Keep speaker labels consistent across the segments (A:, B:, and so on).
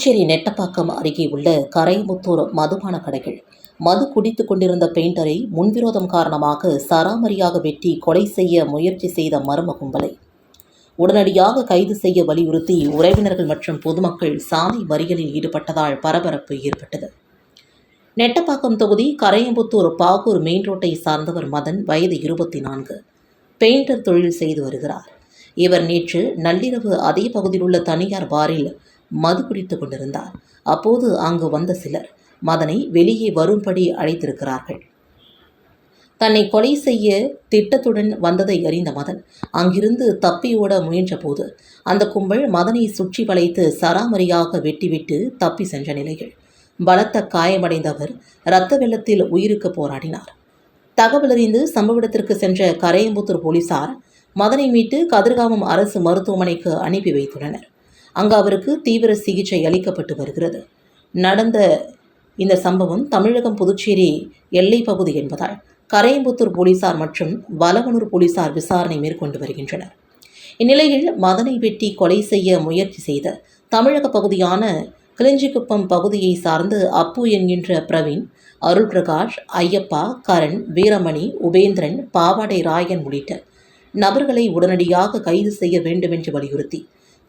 A: புதுச்சேரி நெட்டப்பாக்கம் அருகே உள்ள கரைமுத்தூர் மதுபான கடைகள். மது குடித்துக் கொண்டிருந்த பெயிண்டரை முன்விரோதம் காரணமாக சராமரியாக வெட்டி கொலை செய்ய முயற்சி செய்த மர்ம கும்பலை. உடனடியாக கைது செய்ய வலியுறுத்தி உறவினர்கள் மற்றும் பொதுமக்கள் சாலை மறியலில் ஈடுபட்டதால் பரபரப்பு ஏற்பட்டது. நெட்டப்பாக்கம் தொகுதி கரையம்புத்தூர் பாகூர் மெயின் ரோட்டை சார்ந்தவர் மதன் வயது இருபத்தி நான்கு பெயிண்டர் தொழில் செய்து வருகிறார். இவர் நேற்று நள்ளிரவு அதே பகுதியில் உள்ள தனியார் பாரில் மது குடித்து கொண்டிருந்தார். அப்போது அங்கு வந்த சிலர் மதனை வெளியே வரும்படி அழைத்திருக்கிறார்கள். தன்னை கொலை செய்ய திட்டத்துடன் வந்ததை அறிந்த மதன் அங்கிருந்து தப்பியோட முயன்றபோது அந்த கும்பல் மதனை சுற்றி வளைத்து சராமரியாக வெட்டிவிட்டு தப்பி சென்ற நிலையில் பலத்த காயமடைந்தவர் இரத்த வெள்ளத்தில் உயிருக்கு போராடினார். தகவலறிந்து சம்பவ இடத்திற்கு சென்ற கரையம்புத்தூர் போலீசார் மதனை மீட்டு கதிர்காமம் அரசு மருத்துவமனைக்கு அனுப்பி வைத்துள்ளனர். அங்கு அவருக்கு தீவிர சிகிச்சை அளிக்கப்பட்டு வருகிறது. நடந்த இந்த சம்பவம் தமிழகம் புதுச்சேரி எல்லை பகுதி என்பதால் கரையம்புத்தூர் போலீசார் மற்றும் வலவனூர் போலீசார் விசாரணை மேற்கொண்டு வருகின்றனர். இந்நிலையில் மதனை வெட்டி கொலை செய்ய முயற்சி செய்த தமிழக பகுதியான கிளிஞ்சிக்குப்பம் பகுதியை சார்ந்து அப்பு என்கின்ற பிரவீன் அருள் பிரகாஷ் ஐயப்பா கரண் வீரமணி உபேந்திரன் பாவாடை ராயன் உள்ளிட்ட நபர்களை உடனடியாக கைது செய்ய வேண்டும் என்று வலியுறுத்தி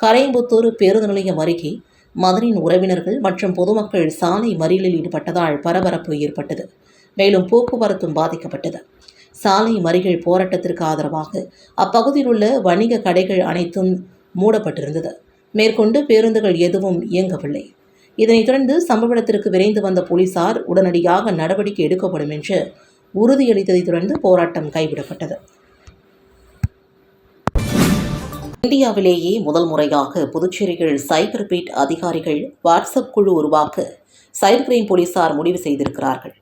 A: கரையம்புத்தூர் பேருந்து நிலையம் அருகே மதனின் உறவினர்கள் மற்றும் பொதுமக்கள் சாலை மறியலில் ஈடுபட்டதால் பரபரப்பு ஏற்பட்டது. மேலும் போக்குவரத்தும் பாதிக்கப்பட்டது. சாலை மறியல் போராட்டத்திற்கு ஆதரவாக அப்பகுதியில் உள்ள வணிக கடைகள் அனைத்தும் மூடப்பட்டிருந்தது. மேற்கொண்டு பேருந்துகள் எதுவும் இயங்கவில்லை. இதனைத் தொடர்ந்து சம்பவ இடத்திற்கு விரைந்து வந்த போலீசார் உடனடியாக நடவடிக்கை எடுக்கப்படும் என்று உறுதியளித்ததைத் தொடர்ந்து போராட்டம் கைவிடப்பட்டது. இந்தியாவிலேயே முதல் முறையாக புதுச்சேரியில் சைபர் பீட் அதிகாரிகள் வாட்ஸ்அப் குழு உருவாக்க சைபர் கிரைம் போலீசார் முடிவு செய்திருக்கிறார்கள்.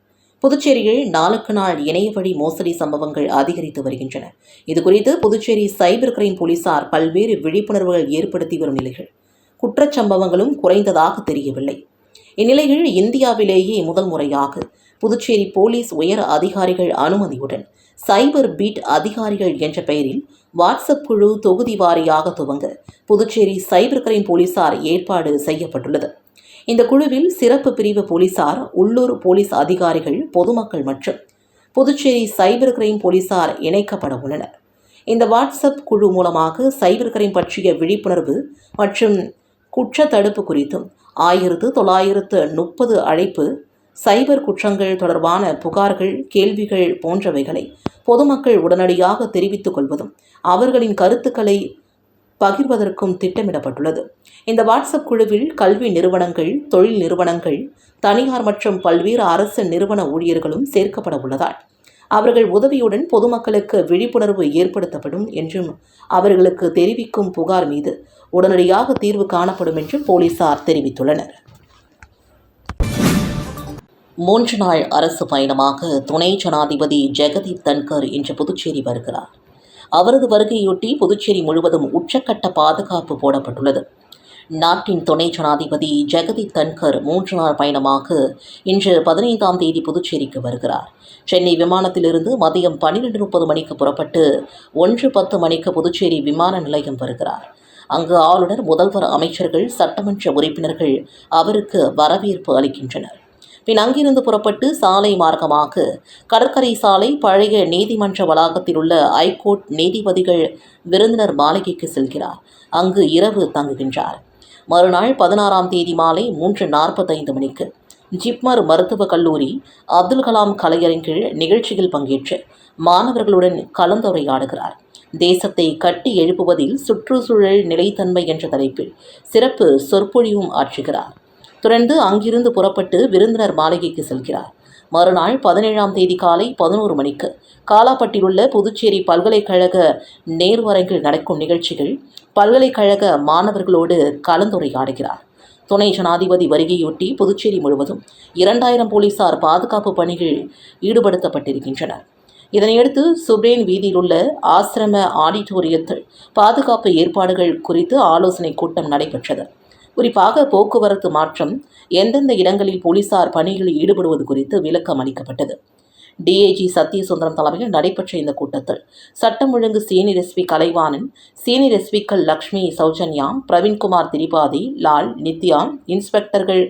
A: புதுச்சேரியில் நாளுக்கு நாள் இணைய வழி மோசடி சம்பவங்கள் அதிகரித்து வருகின்றன. இதுகுறித்து புதுச்சேரி சைபர் கிரைம் போலீசார் பல்வேறு விழிப்புணர்வுகள் ஏற்படுத்தி வரும் நிலையில் குற்றச்சம்பவங்களும் குறைந்ததாக தெரியவில்லை. இந்நிலையில் இந்தியாவிலேயே முதல் முறையாக புதுச்சேரி போலீஸ் உயர் அதிகாரிகள் அனுமதியுடன் சைபர் பீட் அதிகாரிகள் என்ற பெயரில் வாட்ஸ்அப் குழு தொகுதி வாரியாக துவங்க புதுச்சேரி சைபர் கிரைம் போலீசார் ஏற்பாடு செய்யப்பட்டுள்ளது. இந்த குழுவில் சிறப்பு பிரிவு போலீசார் உள்ளூர் போலீஸ் அதிகாரிகள் பொதுமக்கள் மற்றும் புதுச்சேரி சைபர் கிரைம் போலீசார் இணைக்கப்பட உள்ளனர். இந்த வாட்ஸ்அப் குழு மூலமாக சைபர் கிரைம் பற்றிய விழிப்புணர்வு மற்றும் குற்ற தடுப்பு குறித்தும் ஆயிரத்து தொள்ளாயிரத்து முப்பது அழைப்பு சைபர் குற்றங்கள் தொடர்பான புகார்கள் கேள்விகள் போன்றவைகளை பொதுமக்கள் உடனடியாக தெரிவித்துக் கொள்வதும் அவர்களின் கருத்துக்களை பகிர்வதற்கும் திட்டமிடப்பட்டுள்ளது. இந்த வாட்ஸ்அப் குழுவில் கல்வி நிறுவனங்கள் தொழில் நிறுவனங்கள் தனியார் மற்றும் பல்வேறு அரசு நிறுவன ஊழியர்களும் சேர்க்கப்பட உள்ளதால் அவர்கள் உதவியுடன் பொதுமக்களுக்கு விழிப்புணர்வு ஏற்படுத்தப்படும் என்றும் அவர்களுக்கு தெரிவிக்கும் புகார் மீது உடனடியாக தீர்வு காணப்படும் என்றும் போலீசார் தெரிவித்துள்ளனர். மூன்று நாள் அரசு பயணமாக துணை ஜனாதிபதி ஜெகதீப் தன்கர் இன்று புதுச்சேரி வருகிறார். அவரது வருகையொட்டி புதுச்சேரி முழுவதும் உச்சக்கட்ட பாதுகாப்பு போடப்பட்டுள்ளது. நாட்டின் துணை ஜனாதிபதி ஜெகதீப் தன்கர் மூன்று நாள் பயணமாக இன்று பதினைந்தாம் தேதி புதுச்சேரிக்கு வருகிறார். சென்னை விமானத்திலிருந்து மதியம் பன்னிரெண்டு முப்பது மணிக்கு புறப்பட்டு ஒன்று பத்து மணிக்கு புதுச்சேரி விமான நிலையம் வருகிறார். அங்கு ஆளுநர் முதல்வர் அமைச்சர்கள் சட்டமன்ற உறுப்பினர்கள் அவருக்கு வரவேற்பு அளிக்கின்றனர். பின் அங்கிருந்து புறப்பட்டு சாலை மார்க்கமாக. கடற்கரை சாலை பழைய நீதிமன்ற வளாகத்தில் உள்ள ஐகோர்ட் நீதிபதிகள் விருந்தினர் மாளிகைக்கு செல்கிறார். அங்கு இரவு தங்குகின்றார். மறுநாள் பதினாறாம் தேதி மாலை மூன்று நாற்பத்தைந்து மணிக்கு ஜிப்மர் மருத்துவக் கல்லூரி அப்துல் கலாம் கலையரங்கில் நிகழ்ச்சியில் பங்கேற்று மாணவர்களுடன் கலந்துரையாடுகிறார். தேசத்தை கட்டி எழுப்புவதில் சுற்றுச்சூழல் நிலைத்தன்மை என்ற தலைப்பில் சிறப்பு சொற்பொழிவும் ஆற்றுகிறார். தொடர்ந்து அங்கிருந்து புறப்பட்டு விருந்தினர் மாளிகைக்கு செல்கிறார். மறுநாள் பதினேழாம் தேதி காலை பதினோரு மணிக்கு காலாப்பட்டிலுள்ள புதுச்சேரி பல்கலைக்கழக நேர்வரங்கில் நடக்கும் நிகழ்ச்சிகள் பல்கலைக்கழக மாணவர்களோடு கலந்துரையாடுகிறார். துணை ஜனாதிபதி வருகையொட்டி புதுச்சேரி முழுவதும் இரண்டாயிரம் போலீசார் பாதுகாப்பு பணிகள் ஈடுபடுத்தப்பட்டிருக்கின்றனர். இதனையடுத்து சுப்ரேன் வீதியிலுள்ள ஆசிரம ஆடிட்டோரியத்தில் பாதுகாப்பு ஏற்பாடுகள் குறித்து ஆலோசனை கூட்டம் நடைபெற்றது. குறிப்பாக போக்குவரத்து மாற்றம் எந்தெந்த இடங்களில் போலீசார் பணிகளில் ஈடுபடுவது குறித்து விளக்கம் அளிக்கப்பட்டது. டிஐஜி சத்யசுந்தரம் தலைமையில் நடைபெற்ற இந்த கூட்டத்தில் சட்டம் ஒழுங்கு senior SP Kalaivanan senior எஸ்பிக்கள் Lakshmi Soujanya Praveenkumar Tripathi Lal Nithya inspectors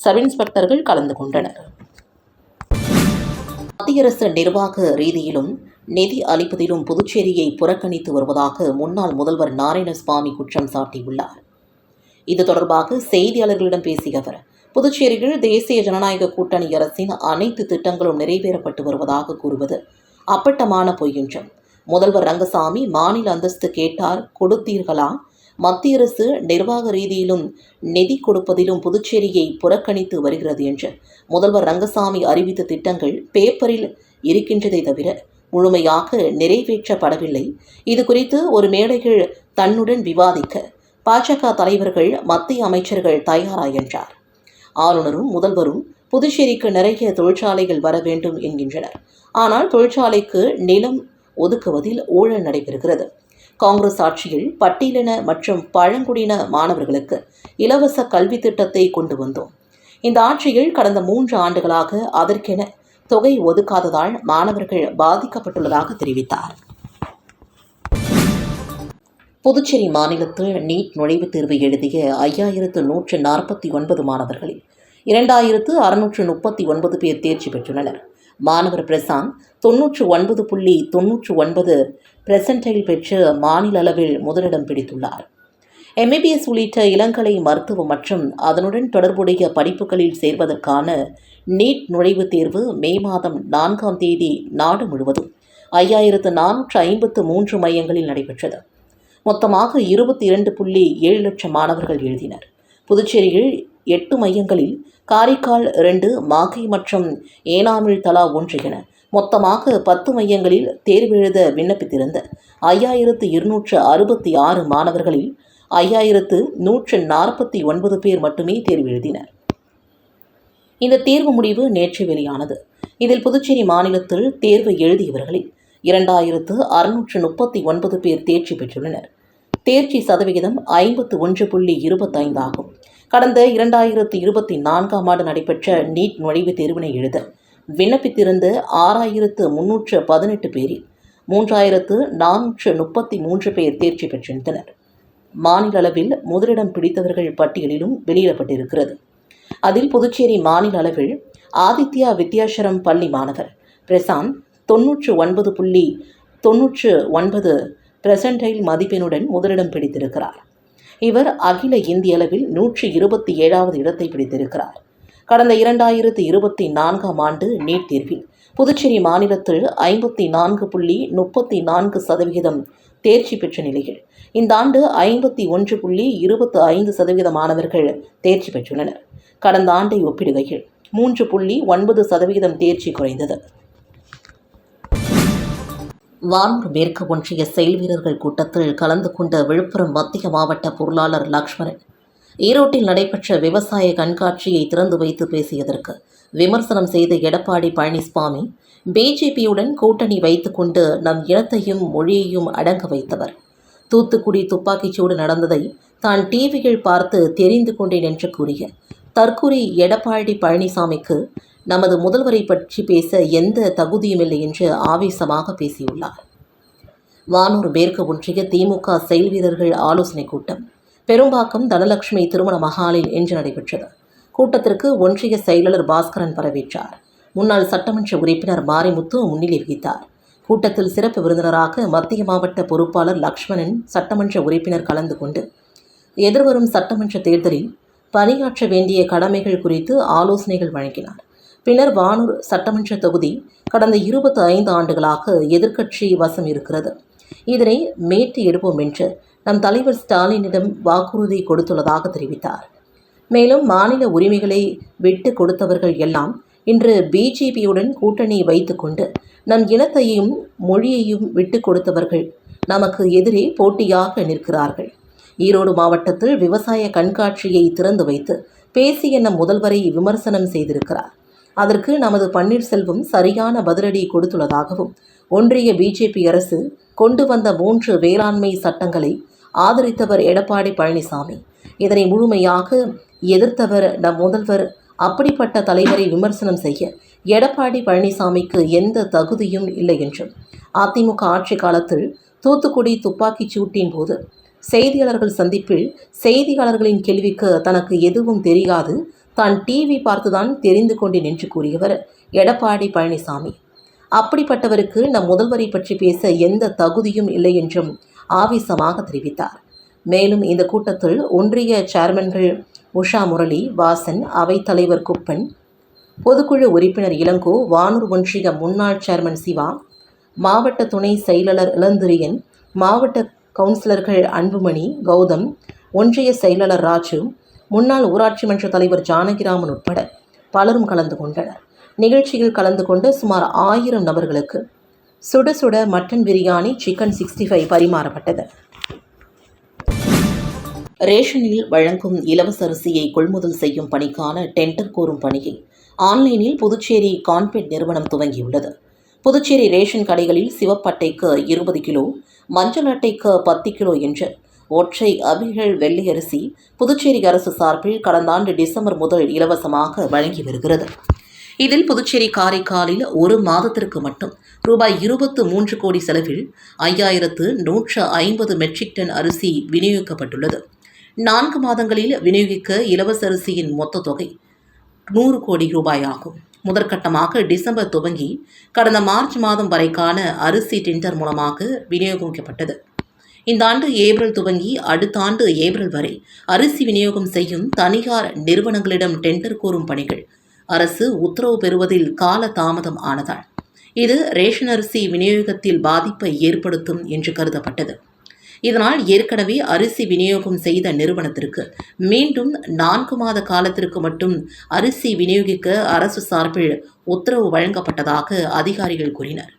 A: sub inspectors கலந்து கொண்டனர். மத்திய அரசு நிர்வாக ரீதியிலும் நிதி அளிப்பதிலும் புதுச்சேரியை புறக்கணித்து வருவதாக முன்னாள் முதல்வர் நாராயணசுவாமி குற்றம் சாட்டியுள்ளார். இது தொடர்பாக செய்தியாளர்களிடம் பேசிய அவர் புதுச்சேரியில் தேசிய ஜனநாயக கூட்டணி அரசின் அனைத்து திட்டங்களும் நிறைவேறப்பட்டு வருவதாக கூறுவது அப்பட்டமான பொய் என்றும் முதல்வர் ரங்கசாமி மாநில அந்தஸ்து கேட்டார் கொடுத்தீர்களா? மத்திய அரசு நிர்வாக ரீதியிலும் நிதி கொடுப்பதிலும் புதுச்சேரியை புறக்கணித்து வருகிறது என்று முதல்வர் ரங்கசாமி அறிவித்த திட்டங்கள் பேப்பரில் இருக்கின்றதை தவிர முழுமையாக நிறைவேற்றப்படவில்லை. இது குறித்து ஒரு மேடைகள் தன்னுடன் விவாதிக்க பாஜக தலைவர்கள் மத்திய அமைச்சர்கள் தயாரா என்றார். ஆளுநரும் முதல்வரும் புதுச்சேரிக்கு நிறைய தொழிற்சாலைகள் வர வேண்டும் என்கின்றனர். ஆனால் தொழிற்சாலைக்கு நிலம் ஒதுக்குவதில் ஊழல் நடைபெறுகிறது. காங்கிரஸ் ஆட்சியில் பட்டியலின மற்றும் பழங்குடியின மாணவர்களுக்கு இலவச கல்வி திட்டத்தை கொண்டு வந்தோம். இந்த ஆட்சியில் கடந்த மூன்று ஆண்டுகளாக அதற்கென தொகை ஒதுக்காததால் மாணவர்கள் பாதிக்கப்பட்டுள்ளதாக தெரிவித்தார். புதுச்சேரி மாநிலத்தில் நீட் நுழைவுத் தேர்வு எழுதிய ஐயாயிரத்து நூற்று நாற்பத்தி ஒன்பது மாணவர்களில் இரண்டாயிரத்து அறுநூற்று முப்பத்தி ஒன்பது பேர் தேர்ச்சி பெற்றுள்ளனர். மாணவர் பிரசாந்த் தொன்னூற்று ஒன்பது புள்ளி தொன்னூற்று ஒன்பது பிரசன்டைல் பெற்று மாநில அளவில் முதலிடம் பிடித்துள்ளார். எம்பிபிஎஸ் உள்ளிட்ட இளங்கலை மருத்துவம் மற்றும் அதனுடன் தொடர்புடைய படிப்புகளில் சேர்வதற்கான நீட் நுழைவுத் தேர்வு மே மாதம் நான்காம் தேதி நாடு முழுவதும் ஐயாயிரத்து நானூற்று ஐம்பத்து மூன்று மையங்களில் நடைபெற்றது. மொத்தமாக இருபத்தி இரண்டு புள்ளி ஏழு லட்சம் மாணவர்கள் எழுதினர். புதுச்சேரியில் எட்டு மையங்களில் காரைக்கால் இரண்டு மாகை மற்றும் ஏனாமில் தலா ஒன்று என மொத்தமாக பத்து மையங்களில் தேர்வெழுத விண்ணப்பித்திருந்த ஐயாயிரத்து இருநூற்று அறுபத்தி ஆறு மாணவர்களில் ஐயாயிரத்து நூற்று நாற்பத்தி ஒன்பது பேர் மட்டுமே தேர்வு எழுதினர். இந்த தேர்வு முடிவு நேற்று வெளியானது. இதில் புதுச்சேரி மாநிலத்தில் தேர்வு எழுதியவர்களில் இரண்டாயிரத்து அறுநூற்று முப்பத்தி ஒன்பது பேர் தேர்ச்சி பெற்றுள்ளனர். தேர்ச்சி சதவிகிதம் ஐம்பத்து ஒன்று புள்ளி இருபத்தைந்து ஆகும். கடந்த இரண்டாயிரத்து இருபத்தி நான்காம் ஆண்டு நடைபெற்ற நீட் நுழைவுத் தேர்வினை எழுத விண்ணப்பித்திருந்த ஆறாயிரத்து முன்னூற்று பதினெட்டு பேரில் மூன்றாயிரத்து நானூற்று முப்பத்தி மூன்று பேர் தேர்ச்சி பெற்றிருந்தனர். மாநில அளவில் முதலிடம் பிடித்தவர்கள் பட்டியலிலும் வெளியிடப்பட்டிருக்கிறது. அதில் புதுச்சேரி மாநில அளவில் ஆதித்யா வித்யாசரம் பள்ளி மாணவர் பிரசாந்த் தொன்னூற்று ஒன்பது புள்ளி தொன்னூற்று ஒன்பது பிரசன்டைல் மதிப்பெண்ணுடன் முதலிடம் பிடித்திருக்கிறார். இவர் அகில இந்திய அளவில் நூற்றி இருபத்தி ஏழாவது இடத்தை பிடித்திருக்கிறார். கடந்த இரண்டாயிரத்து இருபத்தி நான்காம் ஆண்டு நீட் தேர்வில் புதுச்சேரி மாநிலத்தில் ஐம்பத்தி நான்கு புள்ளி முப்பத்தி நான்கு சதவிகிதம் தேர்ச்சி பெற்ற நிலையில் இந்த ஆண்டு ஐம்பத்தி ஒன்று புள்ளி இருபத்தி ஐந்து சதவீத மாணவர்கள் தேர்ச்சி பெற்றுள்ளனர். கடந்த ஆண்டை ஒப்பிடுகையில் மூன்று புள்ளி ஒன்பது சதவிகிதம் தேர்ச்சி குறைந்தது. வானூர் மேற்கு ஒன்றிய செயல் வீரர்கள் கூட்டத்தில் கலந்து கொண்ட விழுப்புரம் மத்திய மாவட்ட பொருளாளர் லக்ஷ்மணன். ஈரோட்டில் நடைபெற்ற விவசாய கண்காட்சியை திறந்து வைத்து பேசியதற்கு விமர்சனம் செய்த எடப்பாடி பழனிசாமி பிஜேபியுடன் கூட்டணி வைத்துக்கொண்டு நம் இனத்தையும் மொழியையும் அடங்க வைத்தவர். தூத்துக்குடி துப்பாக்கிச்சூடு நடந்ததை தான் டிவியில் பார்த்து தெரிந்து கொண்டேன் என்று கூறிய தற்கூறி எடப்பாடி பழனிசாமிக்கு நமது முதல்வரை பற்றி பேச எந்த தகுதியுமில்லை என்று ஆவேசமாக பேசியுள்ளார். வானூர் மேற்கு ஒன்றிய திமுக செயல் வீரர்கள் ஆலோசனைக் கூட்டம். பெரும்பாக்கம் தனலட்சுமி திருமண மகாலில் இன்று நடைபெற்றது. கூட்டத்திற்கு ஒன்றிய செயலாளர் பாஸ்கரன் வரவேற்றார். முன்னாள் சட்டமன்ற உறுப்பினர் மாரிமுத்து முன்னிலை வகித்தார். கூட்டத்தில் சிறப்பு விருந்தினராக மத்திய மாவட்ட பொறுப்பாளர் லக்ஷ்மணன் சட்டமன்ற உறுப்பினர் கலந்து கொண்டு எதிர்வரும் சட்டமன்ற தேர்தலில் பணியாற்ற வேண்டிய கடமைகள் குறித்து ஆலோசனைகள் வழங்கினார். பின்னர் வானூர் சட்டமன்ற தொகுதி கடந்த இருபத்தி ஐந்து ஆண்டுகளாக எதிர்க்கட்சி வசம் இருக்கிறது. இதனை மேட்டு எடுப்போம் என்று நம் தலைவர் ஸ்டாலினிடம் வாக்குறுதி கொடுத்துள்ளதாக தெரிவித்தார். மேலும் மாநில உரிமைகளை விட்டு கொடுத்தவர்கள் எல்லாம் இன்று பிஜேபியுடன் கூட்டணி வைத்துக்கொண்டு நம் இனத்தையும் மொழியையும் விட்டு கொடுத்தவர்கள் நமக்கு எதிரே போட்டியாக நிற்கிறார்கள். ஈரோடு மாவட்டத்தில் விவசாய கண்காட்சியை திறந்து வைத்து பேசி என முதல்வரை விமர்சனம் செய்திருக்கிறார். அதற்கு நமது பன்னீர்செல்வம் சரியான பதிலடி கொடுத்துள்ளதாகவும் ஒன்றிய பிஜேபி அரசு கொண்டு வந்த மூன்று வேளாண்மை சட்டங்களை ஆதரித்தவர் எடப்பாடி பழனிசாமி. இதனை முழுமையாக எதிர்த்தவர் நம் முதல்வர். அப்படிப்பட்ட தலைவரை விமர்சனம் செய்ய எடப்பாடி பழனிசாமிக்கு எந்த தகுதியும் இல்லை என்றும் அதிமுக ஆட்சி காலத்தில் தூத்துக்குடி துப்பாக்கிச் சூட்டின் போது செய்தியாளர்கள் சந்திப்பில் செய்தியாளர்களின் கேள்விக்கு தனக்கு எதுவும் தெரியாது தான் டிவி பார்த்துதான் தெரிந்து கொண்டேன் என்று கூறியவர் எடப்பாடி பழனிசாமி. அப்படிப்பட்டவருக்கு நம் முதல்வரை பற்றி பேச எந்த தகுதியும் இல்லை என்றும் ஆவேசமாக தெரிவித்தார். மேலும் இந்த கூட்டத்தில் ஒன்றிய சேர்மன்கள் உஷா முரளி வாசன் அவைத்தலைவர் குப்பன் பொதுக்குழு உறுப்பினர் இளங்கோ வானூர் ஒன்றிய முன்னாள் சேர்மன் சிவா மாவட்ட துணை செயலாளர் இளந்திரியன் மாவட்ட கவுன்சிலர்கள் அன்புமணி கௌதம் ஒன்றிய செயலாளர் ராஜு முன்னாள் ஊராட்சி மன்ற தலைவர் ஜானகிராமன் உட்பட பலரும் கலந்து கொண்டனர். நிகழ்ச்சியில் கலந்து கொண்ட சுமார் ஆயிரம் நபர்களுக்கு சுட சுட mutton biryani chicken sixty five பரிமாறப்பட்டது. ரேஷனில் வழங்கும் இலவச அரிசியை கொள்முதல் செய்யும் பணிக்கான டெண்டர் கோரும் பணியை ஆன்லைனில் புதுச்சேரி கான்பெட் நிறுவனம் துவங்கியுள்ளது. புதுச்சேரி ரேஷன் கடைகளில் சிவப்பட்டைக்கு இருபது கிலோ மஞ்சள் அட்டைக்கு பத்து கிலோ என்று ஒற்றை அபிகள் வெள்ளை அரிசி புதுச்சேரி அரசு சார்பில் கடந்த ஆண்டு டிசம்பர் முதல் இலவசமாக வழங்கி வருகிறது. இதில் புதுச்சேரி காரைக்காலில் ஒரு மாதத்திற்கு மட்டும் ரூபாய் இருபத்து மூன்று கோடி செலவில் ஐயாயிரத்து நூற்று ஐம்பது மெட்ரிக் டன் அரிசி விநியோகிக்கப்பட்டுள்ளது. நான்கு மாதங்களில் விநியோகிக்க இலவச அரிசியின் மொத்த தொகை நூறு கோடி ரூபாய் ஆகும் முதற்கட்டமாக டிசம்பர் துவங்கி கடந்த மார்ச் மாதம் வரைக்கான அரிசி டெண்டர் மூலமாக விநியோகிக்கப்பட்டது. இந்த ஆண்டு ஏப்ரல் துவங்கி அடுத்த ஆண்டு ஏப்ரல் வரை அரிசி விநியோகம் செய்யும் தனியார் நிறுவனங்களிடம் டெண்டர் கோரும் பணிகள். அரசு உத்தரவு பெறுவதில் கால தாமதம் ஆனதால் இது ரேஷன் அரிசி விநியோகத்தில் பாதிப்பை ஏற்படுத்தும் என்று கருதப்பட்டது. இதனால் ஏற்கனவே அரிசி விநியோகம் செய்த நிறுவனத்திற்கு மீண்டும் நான்கு மாத காலத்திற்கு மட்டும் அரிசி விநியோகிக்க அரசு சார்பில் உத்தரவு வழங்கப்பட்டதாக அதிகாரிகள் கூறினர்.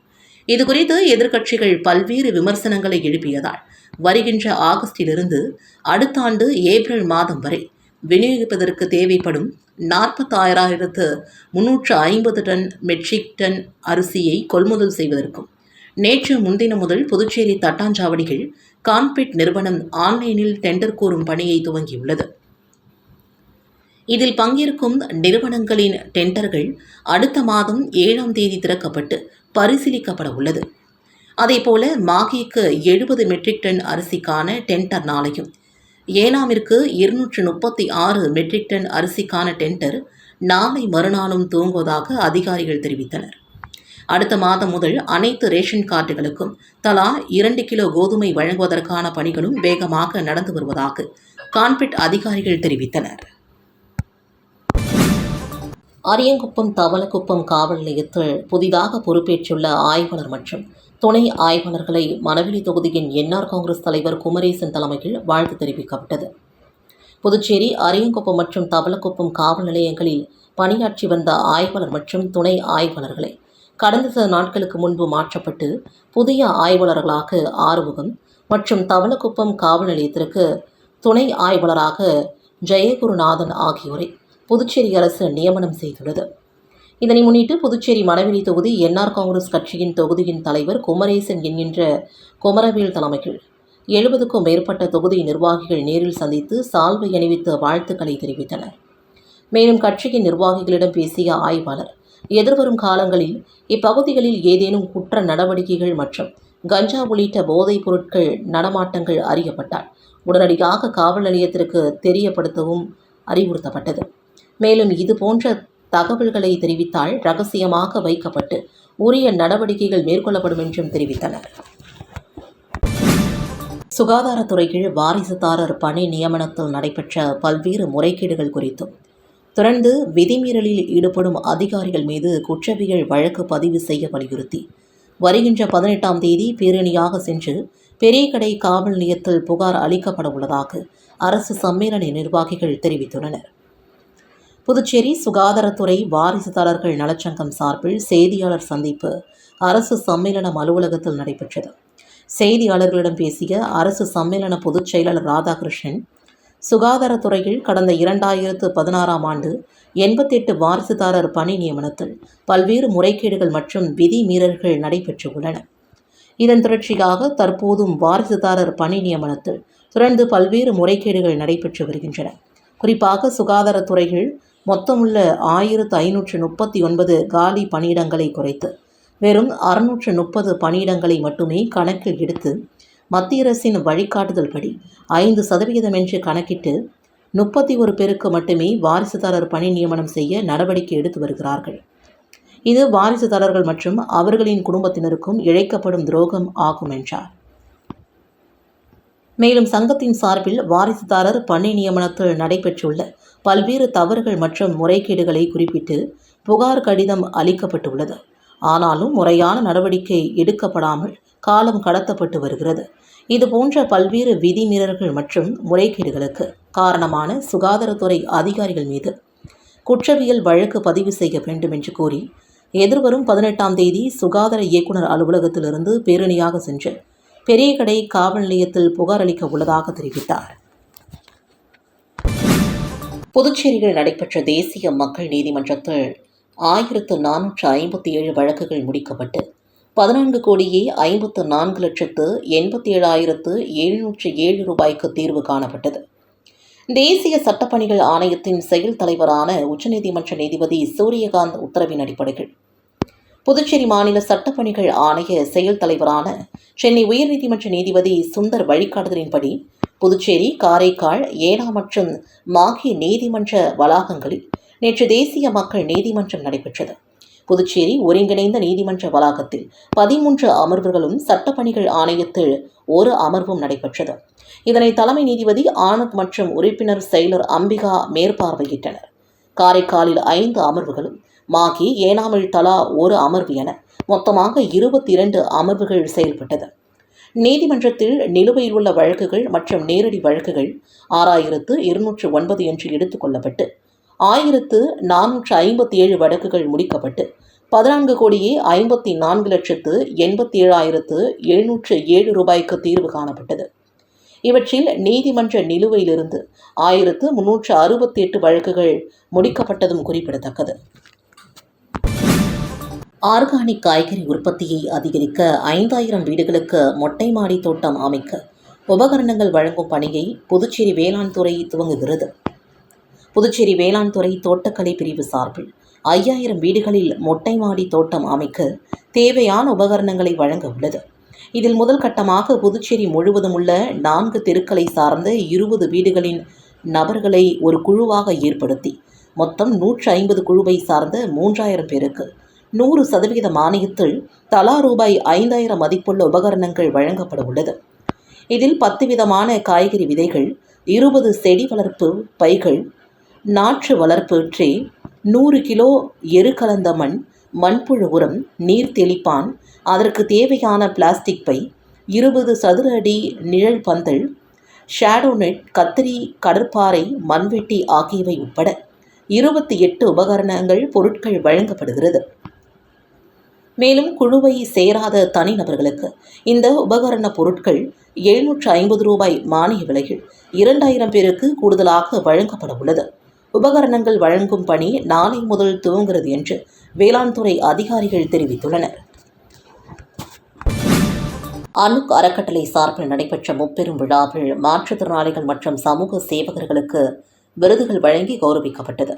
A: இதுகுறித்து எதிர்க்கட்சிகள் பல்வேறு விமர்சனங்களை எழுப்பியதால் வருகின்ற ஆகஸ்டிலிருந்து அடுத்த ஆண்டு ஏப்ரல் மாதம் வரை விநியோகிப்பதற்கு தேவைப்படும் நாற்பத்தாயிரத்து முன்னூற்று ஐம்பது டன் மெட்ரிக் டன் அரிசியை கொள்முதல் செய்வதற்கும் நேற்று முன்தினம் முதல் புதுச்சேரி தட்டாஞ்சாவடிகள் கான்பெட் நிறுவனம் ஆன்லைனில் டெண்டர் கோரும் பணியை துவங்கியுள்ளது. இதில் பங்கேற்கும் நிறுவனங்களின் டெண்டர்கள் அடுத்த மாதம் ஏழாம் தேதி திறக்கப்பட்டு பரிசீலிக்கப்பட உள்ளது. அதேபோல மாகிக்கு எழுபது மெட்ரிக் டன் அரிசிக்கான டெண்டர் நாளையும். ஏனாமிற்கு இருநூற்று முப்பத்தி ஆறு மெட்ரிக் டன் அரிசிக்கான டெண்டர் நாளை மறுநாளும் துவங்குவதாக அதிகாரிகள் தெரிவித்தனர். அடுத்த மாதம் முதல் அனைத்து ரேஷன் கார்டுகளுக்கும் தலா இரண்டு கிலோ கோதுமை வழங்குவதற்கான பணிகளும் வேகமாக நடந்து வருவதாக கான்பெட் அதிகாரிகள் தெரிவித்தனர். அரியங்குப்பம் தவளக்குப்பம் காவல் நிலையத்தில் புதிதாக பொறுப்பேற்றுள்ள ஆய்வாளர் மற்றும் துணை ஆய்வாளர்களை மணவெளி தொகுதியின் என்ஆர் காங்கிரஸ் தலைவர் குமரேசன் தலைமையில் வாழ்த்து தெரிவிக்கப்பட்டது. புதுச்சேரி அரியங்குப்பம் மற்றும் தவளக்குப்பம் காவல் நிலையங்களில் பணியாற்றி வந்த ஆய்வாளர் மற்றும் துணை ஆய்வாளர்களை கடந்த சில நாட்களுக்கு முன்பு மாற்றப்பட்டு புதிய ஆய்வாளர்களாக ஆறுமுகம் மற்றும் தவளக்குப்பம் காவல் நிலையத்திற்கு துணை ஆய்வாளராக ஜெயகுருநாதன் ஆகியோரை புதுச்சேரி அரசு நியமனம் செய்துள்ளது. இதனை முன்னிட்டு புதுச்சேரி மணவெளி தொகுதி என்ஆர் காங்கிரஸ் கட்சியின் தொகுதியின் தலைவர் குமரேசன் என்கின்ற குமரவேல் தலைமையில் எழுபதுக்கும் மேற்பட்ட தொகுதி நிர்வாகிகள் நேரில் சந்தித்து சால்வை அணிவித்து வாழ்த்துக்களை தெரிவித்தனர். மேலும் கட்சியின் நிர்வாகிகளிடம் பேசிய ஆய்வாளர் எதிர்வரும் காலங்களில் இப்பகுதிகளில் ஏதேனும் குற்ற நடவடிக்கைகள் மற்றும் கஞ்சா உள்ளிட்ட போதைப் பொருட்கள் நடமாட்டங்கள் அறியப்பட்டால் உடனடியாக காவல் நிலையத்திற்கு தெரியப்படுத்தவும் அறிவுறுத்தப்பட்டது. மேலும் இது போன்ற தகவல்களை தெரிவித்தால் ரகசியமாக வைக்கப்பட்டு உரிய நடவடிக்கைகள் மேற்கொள்ளப்படும் என்றும் தெரிவித்தனர். சுகாதாரத்துறையில் வாரிசுதாரர் பணி நியமனத்தில் நடைபெற்ற பல்வேறு முறைகேடுகள் குறித்தும் தொடர்ந்து விதிமீறலில் ஈடுபடும் அதிகாரிகள் மீது குற்றவியல் வழக்கு பதிவு செய்ய வலியுறுத்தி வருகின்ற பதினெட்டாம் தேதி பேரணியாக சென்று பெரியகடை காவல் நிலையத்தில் புகார் அளிக்கப்பட உள்ளதாக அரசு சம்மேளன நிர்வாகிகள் தெரிவித்துள்ளனர். புதுச்சேரி சுகாதாரத்துறை வாரிசுதாரர்கள் நலச்சங்கம் சார்பில் செய்தியாளர் சந்திப்பு அரசு சம்மேளனம் அலுவலகத்தில் நடைபெற்றது. செய்தியாளர்களிடம் பேசிய அரசு சம்மேளன பொதுச் செயலாளர் ராதாகிருஷ்ணன் சுகாதாரத்துறையில் கடந்த இரண்டாயிரத்து பதினாறாம் ஆண்டு எண்பத்தெட்டு வாரிசுதாரர் பணி நியமனத்தில் பல்வேறு முறைகேடுகள் மற்றும் விதி மீறல்கள் நடைபெற்றுள்ளன. இதன் தொடர்ச்சியாக தற்போதும் வாரிசுதாரர் பணி நியமனத்தில் தொடர்ந்து பல்வேறு முறைகேடுகள் நடைபெற்று வருகின்றன. குறிப்பாக சுகாதாரத்துறையில் மொத்தமுள்ள ஆயிரத்து ஐநூற்று முப்பத்தி ஒன்பது காலி பணியிடங்களை குறைத்து வெறும் அறுநூற்று முப்பது பணியிடங்களை மட்டுமே கணக்கில் எடுத்து மத்திய அரசின் வழிகாட்டுதல் படி ஐந்து சதவிகிதம் என்று கணக்கிட்டு முப்பத்தி ஒரு பேருக்கு மட்டுமே வாரிசுதாரர் பணி நியமனம் செய்ய நடவடிக்கை எடுத்து வருகிறார்கள். இது வாரிசுதாரர்கள் மற்றும் அவர்களின் குடும்பத்தினருக்கும் இழைக்கப்படும் துரோகம் ஆகும் என்றார். மேலும் சங்கத்தின் சார்பில் வாரிசுதாரர் பணி நியமனத்தில் நடைபெற்றுள்ள பல்வேறு தவறுகள் மற்றும் முறைகேடுகளை குறிப்பிட்டு புகார் கடிதம் அளிக்கப்பட்டுள்ளது. ஆனாலும் முறையான நடவடிக்கை எடுக்கப்படாமல் காலம் கடத்தப்பட்டு வருகிறது. இதுபோன்ற பல்வேறு விதிமீறல்கள் மற்றும் முறைகேடுகளுக்கு காரணமான சுகாதாரத்துறை அதிகாரிகள் மீது குற்றவியல் வழக்கு பதிவு செய்ய வேண்டும் என்று கூறி எதிர்வரும் பதினெட்டாம் தேதி சுகாதார இயக்குனர் அலுவலகத்திலிருந்து பேரணியாக சென்று பெரியகடை காவல் நிலையத்தில் புகார் அளிக்க உள்ளதாக தெரிவித்தார். புதுச்சேரியில் நடைபெற்ற தேசிய மக்கள் நீதிமன்றத்தில் ஆயிரத்து நானூற்று ஐம்பத்தி ஏழு வழக்குகள் முடிக்கப்பட்டு பதினான்கு கோடியே ஐம்பத்து நான்கு லட்சத்து எண்பத்தி ஏழாயிரத்து எழுநூற்று ஏழு ரூபாய்க்கு தீர்வு காணப்பட்டது. தேசிய சட்டப்பணிகள் ஆணையத்தின் செயல் தலைவரான உச்சநீதிமன்ற நீதிபதி சூரியகாந்த் உத்தரவின் அடிப்படையில் புதுச்சேரி மாநில சட்டப்பணிகள் ஆணைய செயல் தலைவரான சென்னை உயர்நீதிமன்ற நீதிபதி சுந்தர் வழிகாட்டுதலின்படி புதுச்சேரி காரைக்கால் ஏனா மற்றும் மாகி நீதிமன்ற வளாகங்களில் நேற்று தேசிய மக்கள் நீதிமன்றம் நடைபெற்றது. புதுச்சேரி ஒருங்கிணைந்த நீதிமன்ற வளாகத்தில் பதிமூன்று அமர்வுகளும் சட்டப்பணிகள் ஆணையத்தில் ஒரு அமர்வும் நடைபெற்றது. இதனை தலைமை நீதிபதி ஆனந்த் மற்றும் உறுப்பினர் செயலர் அம்பிகா மேற்பார்வையிட்டனர். காரைக்காலில் ஐந்து அமர்வுகளும் மாகி ஏனாமில் தலா ஒரு அமர்வு என மொத்தமாக இருபத்தி இரண்டு அமர்வுகள் செயல்பட்டது. நீதிமன்றத்தில் நிலுவையில் உள்ள வழக்குகள் மற்றும் நேரடி வழக்குகள் ஆறாயிரத்து இருநூற்று ஒன்பது என்று எடுத்துக் கொள்ளப்பட்டு ஆயிரத்து நானூற்று ஐம்பத்தி ஏழு வழக்குகள் முடிக்கப்பட்டு பதினான்கு கோடியே ஐம்பத்தி நான்கு லட்சத்து எண்பத்தி ஏழாயிரத்து எழுநூற்று ஏழு ரூபாய்க்கு தீர்வு காணப்பட்டது. இவற்றில் நீதிமன்ற நிலுவையிலிருந்து ஆயிரத்து முன்னூற்று அறுபத்தி எட்டு வழக்குகள் முடிக்கப்பட்டதும் குறிப்பிடத்தக்கது. ஆர்கானிக் காய்கறி உற்பத்தியை அதிகரிக்க ஐந்தாயிரம் வீடுகளுக்கு மொட்டை மாடி தோட்டம் அமைக்க உபகரணங்கள் வழங்கும் பணியை புதுச்சேரி வேளாண் துறை துவங்குகிறது. புதுச்சேரி வேளாண் துறை தோட்டக்கலை பிரிவு சார்பில் ஐயாயிரம் வீடுகளில் மொட்டை மாடி தோட்டம் அமைக்க தேவையான உபகரணங்களை வழங்க உள்ளது. இதில் முதல் கட்டமாக புதுச்சேரி முழுவதும் உள்ள நான்கு தெருக்களை சார்ந்த இருபது வீடுகளின் நபர்களை ஒரு குழுவாக ஏற்படுத்தி மொத்தம் நூற்று ஐம்பது குழுவை சார்ந்த மூன்றாயிரம் பேருக்கு நூறு சதவிகித மானியத்தில் தலா ரூபாய் ஐந்தாயிரம் மதிப்புள்ள உபகரணங்கள் வழங்கப்பட உள்ளது. இதில் பத்து விதமான காய்கறி விதைகள் இருபது செடி வளர்ப்பு பைகள் நாற்று வளர்ப்பு ட்ரே நூறு கிலோ எரு கலந்த மண் மண்புழு உரம் நீர் தெளிப்பான் அதற்கு தேவையான பிளாஸ்டிக் பை இருபது சதுர அடி நிழல் பந்தல் ஷேடோ நெட் கத்திரி கடற்பாறை மண்வெட்டி ஆகியவை உட்பட இருபத்தி எட்டு உபகரணங்கள் பொருட்கள் வழங்கப்படுகிறது. மேலும் குழுவை சேராத தனிநபர்களுக்கு இந்த உபகரண பொருட்கள் எழுநூற்று ஐம்பது ரூபாய் மானிய விலையில் இரண்டாயிரம் பேருக்கு கூடுதலாக வழங்கப்பட உள்ளது. உபகரணங்கள் வழங்கும் பணி நாளை முதல் துவங்குகிறது என்று வேளாண் துறை அதிகாரிகள் தெரிவித்துள்ளனர். அணுக் அறக்கட்டளை சார்பில் நடைபெற்ற முப்பெரும் விழாவில் மாற்றுத்திறனாளிகள் மற்றும் சமூக சேவகர்களுக்கு விருதுகள் வழங்கி கௌரவிக்கப்பட்டது.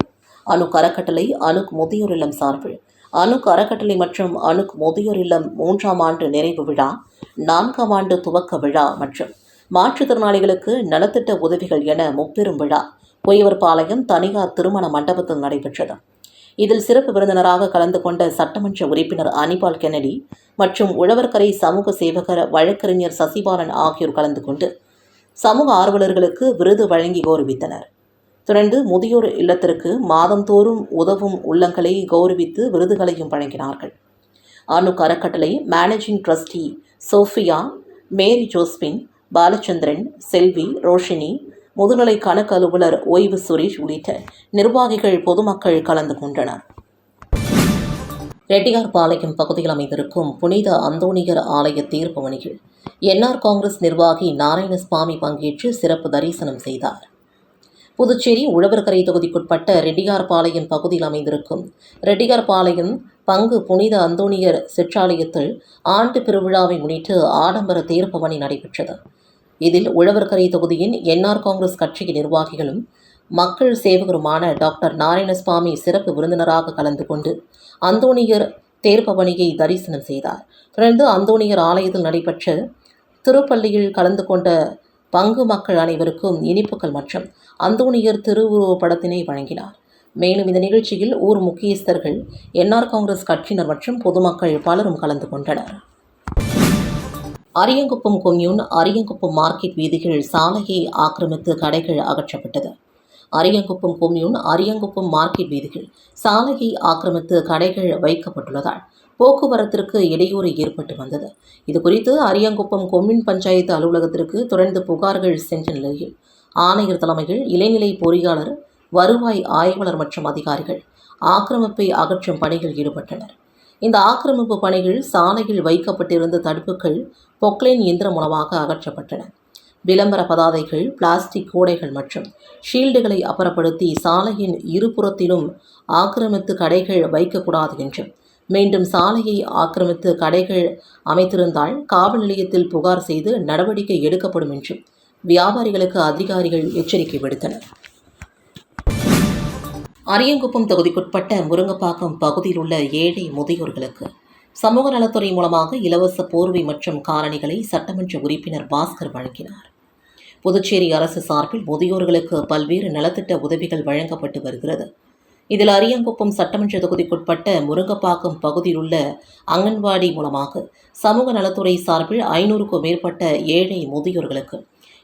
A: அணுக் அறக்கட்டளை அணுக் முதியோர் இல்லம் சார்பில் அணுக் அறக்கட்டளை மற்றும் அணுக் முதியோர் இல்லம் மூன்றாம் ஆண்டு நிறைவு விழா நான்காம் ஆண்டு துவக்க விழா மற்றும் மாற்றுத்திறனாளிகளுக்கு நலத்திட்ட உதவிகள் என முப்பெரும் விழா. பொய்யவர்பாளையம் தனியார் திருமண மண்டபத்தில் நடைபெற்றது. இதில் சிறப்பு விருந்தினராக கலந்து கொண்ட சட்டமன்ற உறுப்பினர் அனிபால் கென்னடி மற்றும் உழவர்கரை சமூக சேவகர் வழக்கறிஞர் சசிபாலன் ஆகியோர் கலந்து கொண்டு சமூக ஆர்வலர்களுக்கு விருது வழங்கி கௌரவித்தனர். தொடர்ந்து முதியோர் இல்லத்திற்கு மாதந்தோறும் உதவும் உள்ளங்களை கௌரவித்து விருதுகளையும் வழங்கினார்கள். அணுக் அறக்கட்டளை managing trustee Sophia Mary Josephine Balachandran Selvi Roshini முதுநிலை கணக்கு அலுவலர் ஓய்வு சுரேஷ் உள்ளிட்ட நிர்வாகிகள் பொதுமக்கள் கலந்து கொண்டனர். ரெட்டியார்பாளையம் பகுதியில் அமைந்திருக்கும் புனித அந்தோணியர் ஆலய தீர்ப்பு பணியில் என்ஆர் காங்கிரஸ் நிர்வாகி நாராயணசுவாமி பங்கேற்று சிறப்பு தரிசனம் செய்தார். புதுச்சேரி உழவர்கரை தொகுதிக்குட்பட்ட ரெட்டியார்பாளையம் பகுதியில் அமைந்திருக்கும் ரெட்டியார்பாளையம் பங்கு புனித அந்தோணியர் சிற்றாலயத்தில் ஆண்டு பெருவிழாவை முன்னிட்டு ஆடம்பர தேர்ப்பவனி நடைபெற்றது. இதில் உழவர்கரை தொகுதியின் என்ஆர் காங்கிரஸ் கட்சியின் நிர்வாகிகளும் மக்கள் சேவகருமான டாக்டர் நாராயணசுவாமி சிறப்பு விருந்தினராக கலந்து கொண்டு அந்தோணியர் தேர்பவனியை தரிசனம் செய்தார். தொடர்ந்து அந்தோணியர் ஆலயத்தில் நடைபெற்ற திருப்பள்ளியில் கலந்து கொண்ட பங்கு மக்கள் அனைவருக்கும் இனிப்புகள் மற்றும் அந்தோணியர் திருவுருவப் படத்தினை வழங்கினார். மேலும் இந்த நிகழ்ச்சியில் ஊர் முக்கியஸ்தர்கள் என்ஆர் காங்கிரஸ் கட்சியினர் மற்றும் பொதுமக்கள் பலரும் கலந்து கொண்டனர். அரியங்குப்பம் கொம்யூன் அரியங்குப்பம் மார்க்கெட் வீதிகள் சாலையை ஆக்கிரமித்து கடைகள் அகற்றப்பட்டது. அரியங்குப்பம் கொம்யூன் அரியங்குப்பம் மார்க்கெட் வீதிகள் சாலையை ஆக்கிரமித்து கடைகள் வைக்கப்பட்டுள்ளதால் போக்குவரத்திற்கு இடையூறு ஏற்பட்டு வந்தது. இதுகுறித்து அரியங்குப்பம் கொம்யூன் பஞ்சாயத்து அலுவலகத்திற்கு தொடர்ந்து புகார்கள் சென்ற நிலையில் ஆணையர் தலைமையில் இளைநிலை பொறியாளர் வருவாய் ஆய்வாளர் மற்றும் அதிகாரிகள் ஆக்கிரமிப்பை அகற்றும் பணிகள் ஈடுபட்டனர். இந்த ஆக்கிரமிப்பு பணிகள் சாலையில் வைக்கப்பட்டிருந்த தடுப்புகள் பொக்லைன் இயந்திரம் மூலமாக அகற்றப்பட்டன. விளம்பர பதாதைகள் பிளாஸ்டிக் கூடைகள் மற்றும் ஷீல்டுகளை அப்புறப்படுத்தி சாலையின் இருபுறத்திலும் ஆக்கிரமித்து கடைகள் வைக்கக்கூடாது என்றும் மீண்டும் சாலையை ஆக்கிரமித்து கடைகள் அமைத்திருந்தால் காவல் நிலையத்தில் புகார் செய்து நடவடிக்கை எடுக்கப்படும் என்று வியாபாரிகளுக்கு அதிகாரிகள் எச்சரிக்கை விடுத்தனர். அரியங்குப்பம் தொகுதிக்குட்பட்ட முருங்கப்பாக்கம் பகுதியில் உள்ள ஏழை முதியோர்களுக்கு சமூக நலத்துறை மூலமாக இலவச போர்வை மற்றும் காலணிகளை சட்டமன்ற உறுப்பினர் பாஸ்கர் வழங்கினார். புதுச்சேரி அரசு சார்பில் முதியோர்களுக்கு பல்வேறு நலத்திட்ட உதவிகள் வழங்கப்பட்டு வருகிறது. இதில் அரியங்குப்பம் சட்டமன்ற தொகுதிக்குட்பட்ட முருங்கப்பாக்கம் பகுதியில் உள்ள அங்கன்வாடி மூலமாக சமூக நலத்துறை சார்பில் ஐநூறுக்கும் மேற்பட்ட ஏழை முதியோர்களுக்கு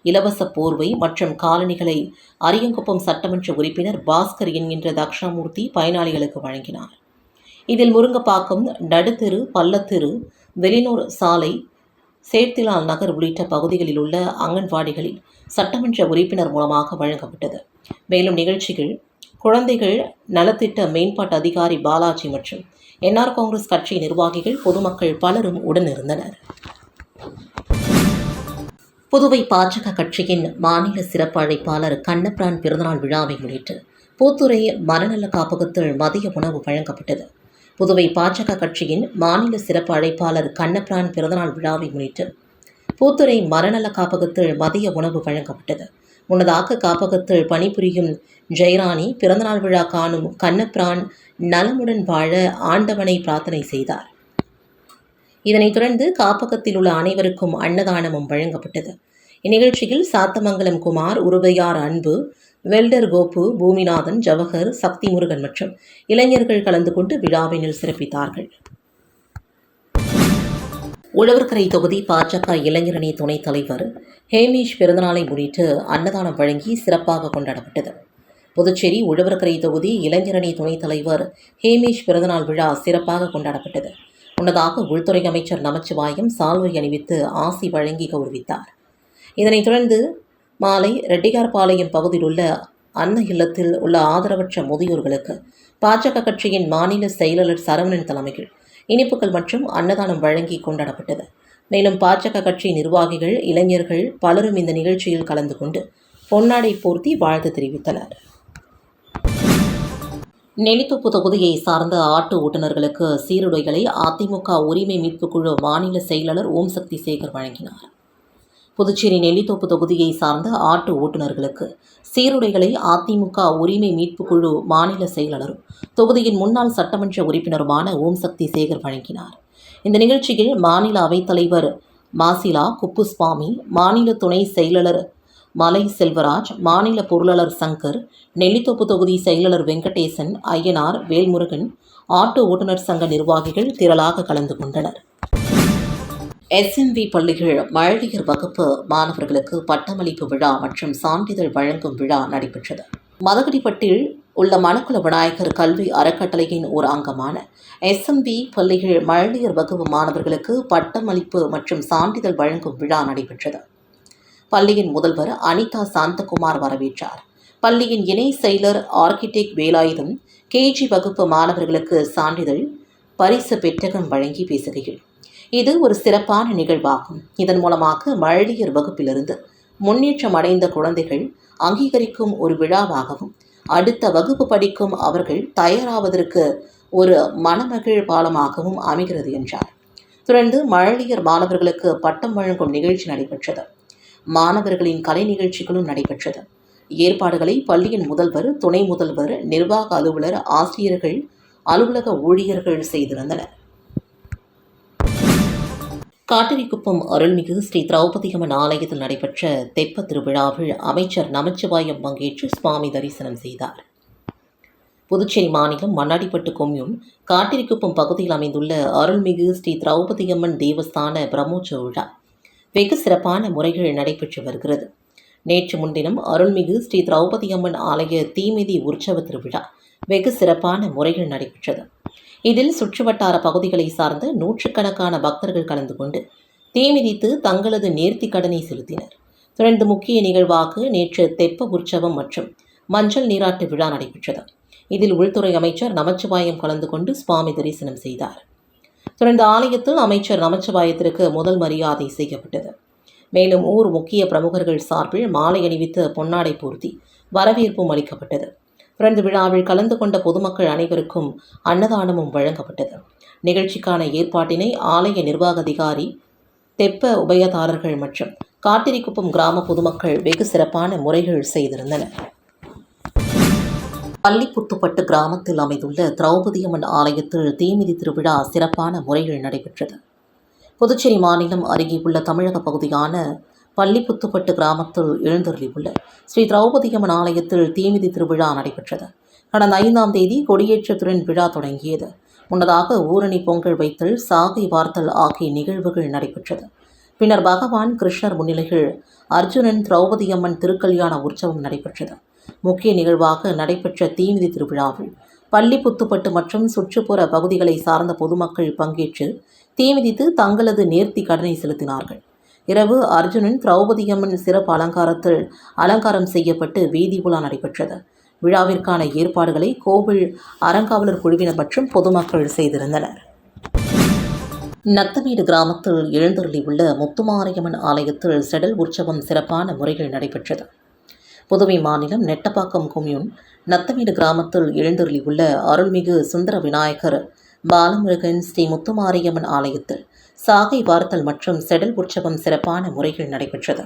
A: இலவச போர்வை மற்றும் காலணிகளை அரியங்குப்பம் சட்டமன்ற உறுப்பினர் பாஸ்கர் என்கின்ற தக்ஷாமூர்த்தி பயனாளிகளுக்கு வழங்கினார். இதில் முருங்கப்பாக்கம் நடுத்தெரு பள்ளத்தெரு வெளிநூர் சாலை சேர்த்திலால் நகர் உள்ளிட்ட பகுதிகளில் உள்ள அங்கன்வாடிகளில் சட்டமன்ற உறுப்பினர் மூலமாக வழங்கப்பட்டது. மேலும் நிகழ்ச்சிகள் குழந்தைகள் நலத்திட்ட மேம்பாட்டு அதிகாரி பாலாஜி மற்றும் என்ஆர் காங்கிரஸ் கட்சி நிர்வாகிகள் பொதுமக்கள் பலரும் உடனிருந்தனர். புதுவை பாஜக கட்சியின் மாநில சிறப்பு அழைப்பாளர் கண்ணபிரான் பிறந்தநாள் விழாவை முன்னிட்டு பூத்துறை மனநல காப்பகத்தில் மதிய உணவு வழங்கப்பட்டது. புதுவை பாஜக கட்சியின் மாநில சிறப்பு அழைப்பாளர் கண்ணபிரான் பிறந்தநாள் விழாவை முன்னிட்டு பூத்துறை மரநல காப்பகத்தில் மதிய உணவு வழங்கப்பட்டது. முன்னதாக காப்பகத்தில் பணிபுரியும் ஜெயராணி பிறந்தநாள் விழா காணும் கண்ணபிரான் நலமுடன் வாழ ஆண்டவனை பிரார்த்தனை செய்தார். இதனைத் தொடர்ந்து காப்பகத்தில் உள்ள அனைவருக்கும் அன்னதானமும் வழங்கப்பட்டது. இந்நிகழ்ச்சியில் சாத்தமங்கலம் குமார் உருவையார் அன்பு வெல்டர் கோபு பூமிநாதன் ஜவஹர் சக்தி முருகன் மற்றும் இளைஞர்கள் கலந்து கொண்டு விழாவினில் சிறப்பித்தார்கள். உழவர்கரை தொகுதி பாஜக இளைஞரணி துணைத் தலைவர் ஹேமிஷ் பிறந்தநாளை முன்னிட்டு அன்னதானம் வழங்கி சிறப்பாக கொண்டாடப்பட்டது. புதுச்சேரி உழவர்கரை தொகுதி இளைஞரணி துணைத் தலைவர் ஹேமேஷ் பிறந்தநாள் விழா சிறப்பாக கொண்டாடப்பட்டது. முன்னதாக உள்துறை அமைச்சர் நமச்சிவாயம் சால்வை அணிவித்து ஆசி வழங்கி கௌரவித்தார். இதனைத் தொடர்ந்து மாலை ரெட்டிகார்பாளையம் பகுதியில் உள்ள அன்ன இல்லத்தில் உள்ள ஆதரவற்ற முதியோர்களுக்கு பாஜக கட்சியின் மாநில செயலாளர் சரவணன் தலைமையில் இனிப்புகள் மற்றும் அன்னதானம் வழங்கி கொண்டாடப்பட்டது. மேலும் பாஜக கட்சி நிர்வாகிகள் இளைஞர்கள் பலரும் இந்த நிகழ்ச்சியில் கலந்து கொண்டு பொன்னாடை போர்த்தி வாழ்த்து தெரிவித்தனர். நெல்லித்தோப்பு தொகுதியை சார்ந்த ஆட்டு ஓட்டுநர்களுக்கு சீருடைகளை அதிமுக உரிமை மீட்புக் குழு மாநில செயலாளர் ஓம் சக்தி சேகர் வழங்கினார். புதுச்சேரி நெல்லித்தோப்பு தொகுதியை சார்ந்த ஆட்டு ஓட்டுநர்களுக்கு சீருடைகளை அதிமுக உரிமை மீட்புக் குழு மாநில செயலாளரும் தொகுதியின் முன்னாள் சட்டமன்ற உறுப்பினருமான ஓம் சக்தி சேகர் வழங்கினார். இந்த நிகழ்ச்சியில் மாநில அவைத்தலைவர் மாசிலா குப்புஸ்வாமி மாநில துணை செயலாளர் மலை செல்வராஜ் மாநில பொருளாளர் சங்கர் நெல்லித்தோப்பு தொகுதி செயலாளர் வெங்கடேசன் ஐயனார் வேல்முருகன் ஆட்டோ ஓட்டுநர் சங்க நிர்வாகிகள் திரளாக கலந்து கொண்டனர். எஸ்எம்வி பள்ளிகள் மழலையர் வகுப்பு மாணவர்களுக்கு பட்டமளிப்பு விழா மற்றும் சான்றிதழ் வழங்கும் விழா நடைபெற்றது. மதகடிப்பட்டில் உள்ள மணக்குள விநாயகர் கல்வி அறக்கட்டளையின் ஒரு அங்கமான எஸ்எம்பி பள்ளிகள் மழலையர் வகுப்பு மாணவர்களுக்கு பட்டமளிப்பு மற்றும் சான்றிதழ் வழங்கும் விழா நடைபெற்றது. பள்ளியின் முதல்வர் அனிதா சாந்தகுமார் வரவேற்றார். பள்ளியின் இணை செயலர் ஆர்கிடெக்ட் வேலாயுதம் கேஜி வகுப்பு மாணவர்களுக்கு சான்றிதழ் பரிசு பெற்றகம் வழங்கி பேசுகையில் இது ஒரு சிறப்பான நிகழ்வாகும். இதன் மூலமாக மழலியர் வகுப்பிலிருந்து முன்னேற்றம் அடைந்த குழந்தைகள் அங்கீகரிக்கும் ஒரு விழாவாகவும் அடுத்த வகுப்பு படிக்கும் அவர்கள் தயாராவதற்கு ஒரு மணமகிழ் பாலமாகவும் அமைகிறது என்றார். தொடர்ந்து மழலியர் மாணவர்களுக்கு பட்டம் வழங்கும் நிகழ்ச்சி நடைபெற்றது. மாணவர்களின் கலை நிகழ்ச்சிகளும் நடைபெற்றது. ஏற்பாடுகளை பள்ளியின் முதல்வர் துணை முதல்வர் நிர்வாக அலுவலர் ஆசிரியர்கள் அலுவலக ஊழியர்கள் செய்திருந்தனர். காட்டிரிக்குப்பம் அருள்மிகு ஸ்ரீ திரௌபதியம்மன் ஆலயத்தில் நடைபெற்ற தெப்ப திருவிழாவில் அமைச்சர் நமச்சிவாயம் பங்கேற்று சுவாமி தரிசனம் செய்தார். புதுச்சேரி மாநிலம் மண்ணாடிப்பட்டு கொம்யூன் காட்டிரிக்குப்பம் பகுதியில் அமைந்துள்ள அருள்மிகு ஸ்ரீ திரௌபதியம்மன் தேவஸ்தான பிரம்மோற்சவ விழா வெகு சிறப்பான முறைகள் நடைபெற்று வருகிறது. நேற்று முன்தினம் அருள்மிகு ஸ்ரீ திரௌபதியம்மன் ஆலய தீமிதி உற்சவ திருவிழா வெகு சிறப்பான முறைகள் நடைபெற்றது. இதில் சுற்றுவட்டார பகுதிகளை சார்ந்த நூற்றுக்கணக்கான பக்தர்கள் கலந்து கொண்டு தீமிதித்து தங்களது நேர்த்தி கடனை செலுத்தினர். தொடர்ந்து முக்கிய நிகழ்வாக நேற்று தெப்ப உற்சவம் மற்றும் மஞ்சள் நீராட்டு விழா நடைபெற்றது. இதில் உள்துறை அமைச்சர் நமச்சிவாயம் கலந்து கொண்டு சுவாமி தரிசனம் செய்தார். தொடர்ந்து ஆலயத்தில் அமைச்சர் நமச்சிவாயத்திற்கு முதல் மரியாதை செய்யப்பட்டது. மேலும் ஊர் முக்கிய பிரமுகர்கள் சார்பில் மாலை அணிவித்து பொன்னாடை பூர்த்தி வரவேற்பும் அளிக்கப்பட்டது. பிறந்த விழாவில் கலந்து கொண்ட பொதுமக்கள் அனைவருக்கும் அன்னதானமும் வழங்கப்பட்டது. நிகழ்ச்சிக்கான ஏற்பாட்டினை ஆலய நிர்வாக அதிகாரி தெப்ப உபயதாரர்கள் மற்றும் காட்டிரிக்குப்பம் கிராம பொதுமக்கள் வெகு சிறப்பான முறைகள் செய்திருந்தனர். பள்ளிப்புத்துப்பட்டு கிராமத்தில் அமைந்துள்ள திரௌபதியம்மன் ஆலயத்தில் தீமிதி திருவிழா சிறப்பான முறையில் நடைபெற்றது. புதுச்சேரி மாநிலம் அருகே உள்ள தமிழக பகுதியான பள்ளிப்புத்துப்பட்டு கிராமத்தில் எழுந்தருளியுள்ள ஸ்ரீ திரௌபதியம்மன் ஆலயத்தில் தீமிதி திருவிழா நடைபெற்றது. கடந்த ஐந்தாம் தேதி கொடியேற்றத்துடன் விழா தொடங்கியது. முன்னதாக ஊரணி பொங்கல் வைத்தல் சாகை வார்த்தல் ஆகிய நிகழ்வுகள் நடைபெற்றது. பின்னர் பகவான் கிருஷ்ணர் முன்னிலையில் அர்ஜுனன் திரௌபதியம்மன் திருக்கல்யாண உற்சவம் நடைபெற்றது. முக்கிய நிகழ்வாக நடைபெற்ற தீமிதி திருவிழாவில் பள்ளி புத்துப்பட்டு மற்றும் சுற்றுப்புற பகுதிகளை சார்ந்த பொதுமக்கள் பங்கேற்று தீமிதித்து தங்களது நேர்த்தி கடனை செலுத்தினார்கள். இரவு அர்ஜுனன் திரௌபதியம்மன் சிறப்பு அலங்காரத்தில் அலங்காரம் செய்யப்பட்டு வீதி உலா நடைபெற்றது. விழாவிற்கான ஏற்பாடுகளை கோவில் அறங்காவலர் குழுவினர் மற்றும் பொதுமக்கள் செய்திருந்தனர். நத்தமேடு கிராமத்தில் எழுந்தருளியுள்ள முத்துமாரியம்மன் ஆலயத்தில் செடல் உற்சவம் சிறப்பான முறையில் நடைபெற்றது. புதுவை மாநிலம் நெட்டப்பாக்கம் கொம்யூன் நத்தமேடு கிராமத்தில் எழுந்தருளியுள்ள அருள்மிகு சுந்தர விநாயகர் பாலமுருகன் ஸ்ரீ முத்துமாரியம்மன் ஆலயத்தில் சாகை வார்த்தல் மற்றும் செடல் உற்சவம் சிறப்பான முறையில் நடைபெற்றது.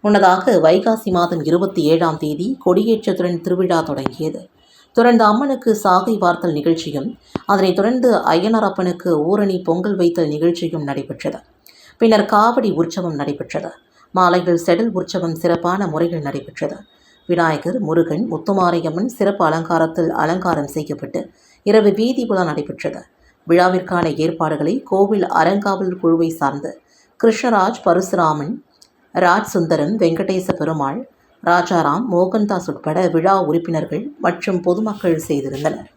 A: முன்னதாக வைகாசி மாதம் இருபத்தி ஏழாம் தேதி கொடியேற்றத்துடன் திருவிழா தொடங்கியது. தொடர்ந்து அம்மனுக்கு சாகை வார்த்தல் நிகழ்ச்சியும் அதனைத் தொடர்ந்து ஐயனாரப்பனுக்கு ஊரணி பொங்கல் வைத்தல் நிகழ்ச்சியும் நடைபெற்றது. பின்னர் காவடி உற்சவம் நடைபெற்றது. மாலையில் செடல் உற்சவம் சிறப்பான முறையில் நடைபெற்றது. விநாயகர் முருகன் முத்துமாரியம்மன் சிறப்பு அலங்காரத்தில் அலங்காரம் செய்யப்பட்டு இரவு வீதி உலா நடைபெற்றது. விழாவிற்கான ஏற்பாடுகளை கோவில் அறங்காவல் குழுவை சார்ந்த கிருஷ்ணராஜ் பரசுராமன் ராஜ் சுந்தரம் வெங்கடேச பெருமாள் ராஜாராம் மோகன்தாஸ் உட்பட விழா உறுப்பினர்கள் மற்றும் பொதுமக்கள் செய்திருந்தனர்.